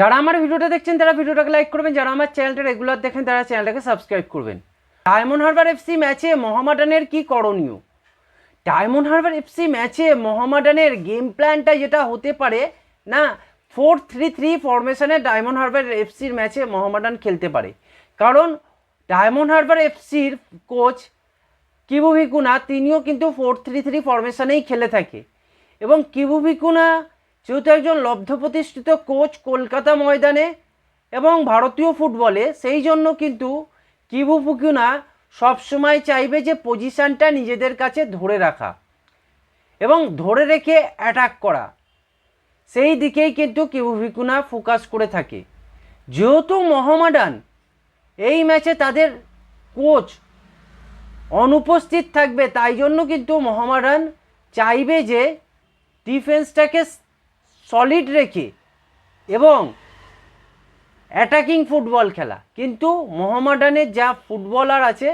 যারা আমার ভিডিওটা দেখছেন, তারা ভিডিওটাকে লাইক করবেন। যারা আমার চ্যানেলটা রেগুলার দেখেন, তারা চ্যানেলটাকে সাবস্ক্রাইব করবেন। ডায়মন্ড হারবার এফসি ম্যাচে মোহামেডানের কি করণীয়? ডায়মন্ড হারবার এফসি ম্যাচে মোহামেডানের গেম প্ল্যানটা যেটা হতে পারে, না ফোর থ্রি থ্রি ফরমেশনে ডায়মন্ড হারবার এফসির ম্যাচে মোহামেডান খেলতে পারে। কারণ ডায়মন্ড হারবার এফসির কোচ কিবু ভিকুনা তিনিও কিন্তু ফোর থ্রি থ্রি ফরমেশনেই খেলে থাকে। এবং কিবু ভিকুনা যেহেতু একজন লব্ধ প্রতিষ্ঠিত কোচ কলকাতা ময়দানে এবং ভারতীয় ফুটবলে, সেই জন্য কিন্তু কিবু ভিকুনা সবসময় চাইবে যে পজিশানটা নিজেদের কাছে ধরে রাখা এবং ধরে রেখে অ্যাটাক করা। সেই দিকেই কিন্তু কিবু ভিকুনা ফোকাস করে থাকে। যেহেতু মোহামেডান এই ম্যাচে তাদের কোচ অনুপস্থিত থাকবে, তাই জন্য কিন্তু মোহামেডান চাইবে যে ডিফেন্সটাকে সলিড রেখে এবং অ্যাটাকিং ফুটবল খেলা। কিন্তু মোহামেডানের যা ফুটবলার আছে,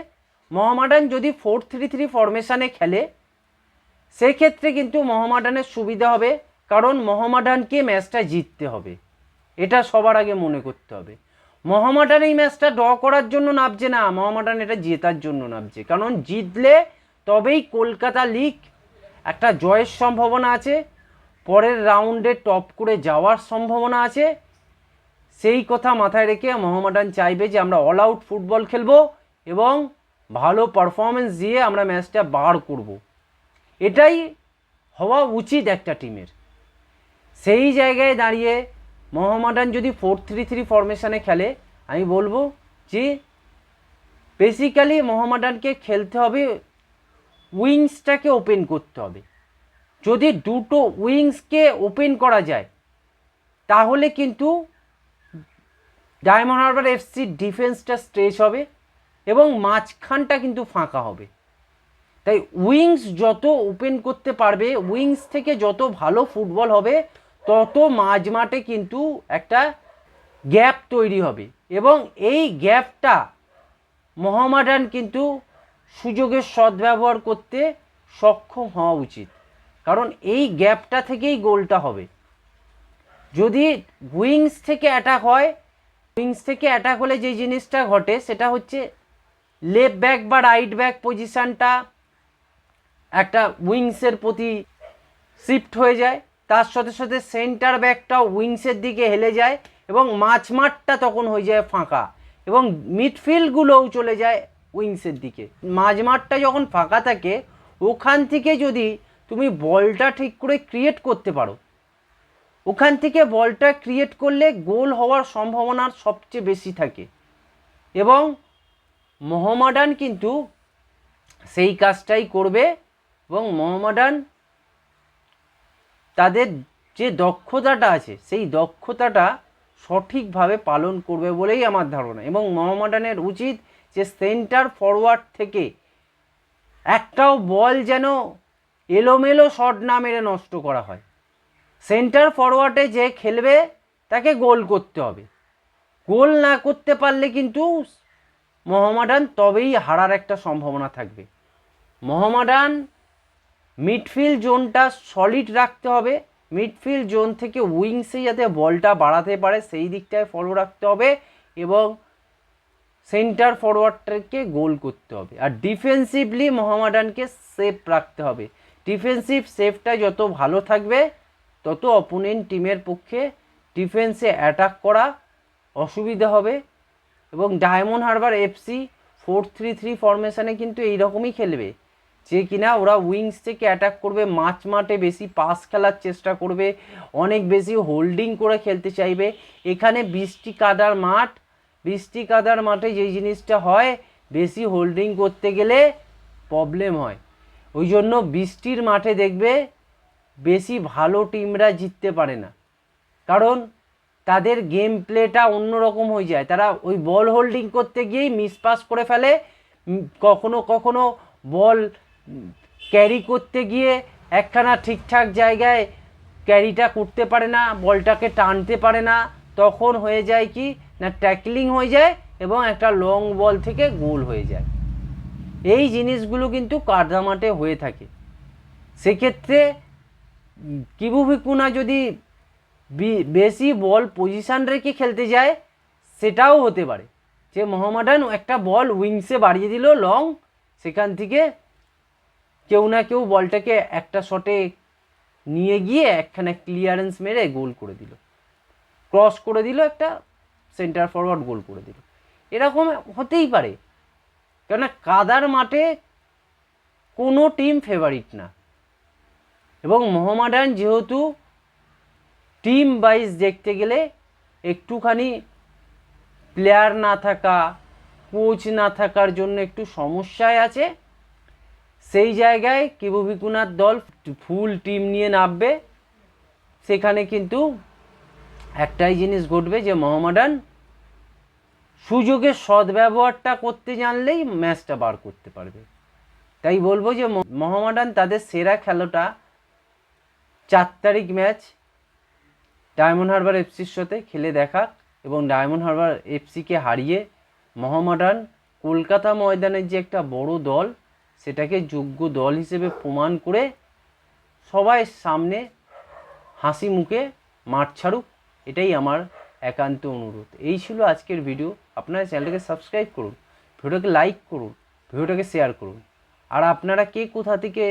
মোহামেডান যদি ফোর থ্রি থ্রি ফরমেশানে খেলে, সেক্ষেত্রে কিন্তু মোহামেডানের সুবিধা হবে, কারণ মোহামেডানকে ম্যাচটা জিততে হবে। এটা সবার আগে মনে করতে হবে। মোহামেডান এই ম্যাচটা ড্র করার জন্য নামছে না, মোহামেডান এটা জেতার জন্য নামছে। কারণ জিতলে তবেই কলকাতা লিগ একটা জয়ের সম্ভাবনা আছে পরের রাউন্ডে টপ করে যাওয়ার সম্ভাবনা আছে। সেই কথা মাথায় রেখে মোহামেডান চাইবে যে আমরা অল আউট ফুটবল খেলব এবং ভালো পারফরমেন্স দিয়ে আমরা ম্যাচটা বার করব। এটাই হওয়া উচিত একটা টিমের সেই জায়গায় দাঁড়িয়ে মোহামেডান যদি ফোর থ্রি থ্রি ফরমেশনে খেলে, আমি বলব যে বেসিক্যালি মোহামেডানকে খেলতে হবে উইংসটাকে ওপেন করতে হবে। যদি দুটো উইংসকে ওপেন করা যায়, তাহলে কিন্তু ডায়মন্ড হারবার এফসির ডিফেন্সটা স্ট্রেচ হবে এবং মাঝখানটা কিন্তু ফাঁকা হবে। তাই উইংস যত ওপেন করতে পারবে, উইংস থেকে যত ভালো ফুটবল হবে, তত মাঝ মাঠে কিন্তু একটা গ্যাপ তৈরি হবে এবং এই গ্যাপটা মোহামেডান কিন্তু সুযোগের সদ্ব্যবহার করতে সক্ষম হওয়া উচিত। কারণ এই গ্যাপটা থেকেই গোলটা হবে। যদি উইংস থেকে অ্যাটাক হয়, উইংস থেকে অ্যাটাক হলে যে জিনিসটা ঘটে, সেটা হচ্ছে লেফট ব্যাক বা রাইট ব্যাক পজিশানটা একটা উইংসের প্রতি শিফট হয়ে যায়। তার সাথে সাথে সেন্টার ব্যাকটাও উইংসের দিকে হেলে যায় এবং মাঝমাঠটা তখন হয়ে যায় ফাঁকা এবং মিডফিল্ডগুলোও চলে যায় উইংসের দিকে। মাঝমাঠটা যখন ফাঁকা থাকে, ওখান থেকে যদি তুমি বলটা ঠিক করে ক্রিয়েট করতে পারো। ওখান থেকে বলটা ক্রিয়েট করলে গোল হওয়ার সম্ভাবনা সবচেয়ে বেশি থাকে। এবং মোহামেডান কিন্তু সেই কাজটাই করবে এবং মোহামেডান তাদের যে দক্ষতাটা আছে, সেই দক্ষতাটা সঠিকভাবে পালন করবে বলেই আমার ধারণা। এবং মোহামেডানের উচিত যে সেন্টার ফরওয়ার্ড থেকে একটাও বল যেন এলোমেলো শট না মেরে নষ্ট করা হয়। সেন্টার ফরওয়ার্ডে যে খেলবে, তাকে গোল করতে হবে। গোল না করতে পারলে কিন্তু মোহামেডান তবেই হারার একটা সম্ভাবনা থাকবে। মোহামেডান মিডফিল্ড জোনটা সলিড রাখতে হবে। মিডফিল্ড জোন থেকে উইংসে যাতে বলটা বাড়াতে পারে, সেই দিকটায় ফলো রাখতে হবে এবং সেন্টার ফরওয়ার্ডটাকে গোল করতে হবে। আর ডিফেন্সিভলি মোহামেডানকে সেফ রাখতে হবে। ডিফেন্সিভ সেফটা যত ভালো থাকবে, তত অপোনেন্ট টিমের পক্ষে ডিফেন্সে অ্যাটাক করা অসুবিধা হবে। এবং Diamond Harbour FC four three three ফরমেশনে কিন্তু এইরকমই খেলবে। যে কিনা ওরা উইংস থেকে অ্যাটাক করবে মাঝ মাঠে বেশি পাস খেলার চেষ্টা করবে, অনেক বেশি হোল্ডিং করে খেলতে চাইবে। এখানে বৃষ্টি কাদার মাঠ, বৃষ্টি কাদার মাঠে যেই জিনিসটা হয়, বেশি হোল্ডিং করতে গেলে প্রবলেম হয়। ওই জন্য বৃষ্টির মাঠে দেখবে বেশি ভালো টিমরা জিততে পারে না। কারণ তাদের গেম প্লেটা অন্যরকম হয়ে যায়। তারা ওই বল হোল্ডিং করতে গিয়েই মিসপাস করে ফেলে। কখনো কখনো বল ক্যারি করতে গিয়ে একখানা ঠিকঠাক জায়গায় ক্যারিটা করতে পারে না বলটাকে টানতে পারে না। তখন হয়ে যায় কি? না ট্যাকলিং হয়ে যায় এবং একটা লং বল থেকে গোল হয়ে যায়। এই জিনিসগুলো কিন্তু কাদামাটে হয়ে থাকে। সেক্ষেত্রে কিবু ভিকুনা যদি বেশি বল পজিশান রেখে খেলতে যায়, সেটাও হতে পারে। যে মোহামেডান একটা বল উইংসে বাড়িয়ে দিল লং সেখান থেকে কেউ না কেউ বলটাকে একটা শটে নিয়ে গিয়ে একখানে ক্লিয়ারেন্স মেরে গোল করে দিল। ক্রস করে দিল একটা সেন্টার ফরওয়ার্ড গোল করে দিল। এরকম হতেই পারে। কেননা কাদার মাঠে কোনো টিম ফেভারিট না। এবং মোহামেডান যেহেতু টিম ওয়াইজ দেখতে গেলে একটুখানি প্লেয়ার না থাকা কোচ না থাকার জন্য একটু সমস্যায় আছে। সেই জায়গায় কিবুবিকুনার দল ফুল টিম নিয়ে নামবে। সেখানে কিন্তু একটাই জিনিস ঘটবে যে মোহামেডান সুযোগের সদ্ব্যবহারটা করতে জানলেই ম্যাচটা বার করতে পারবে। তাই বলব যে মোহামেডান তাদের সেরা খেলাটা চার তারিখ ম্যাচ ডায়মন্ড হারবার এফসির সাথে খেলে দেখাক এবং ডায়মন্ড হারবার এফসিকে হারিয়ে মোহামেডান কলকাতা ময়দানের যে একটা বড় দল, সেটাকে যোগ্য দল হিসেবে প্রমাণ করে সবাই সামনে হাসি মুখে মাঠ ছাড়ুক, এটাই আমার একান্ত অনুরোধ। এই ছিল আজকের ভিডিও আপনারা চ্যানেলটাকে সাবস্ক্রাইব করুন ভিডিওটাকে লাইক করুন, ভিডিওটাকে শেয়ার করুন। আর আপনারা কে কোথা থেকে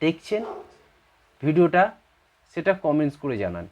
দেখছেন ভিডিওটা, সেটা কমেন্টস করে জানান।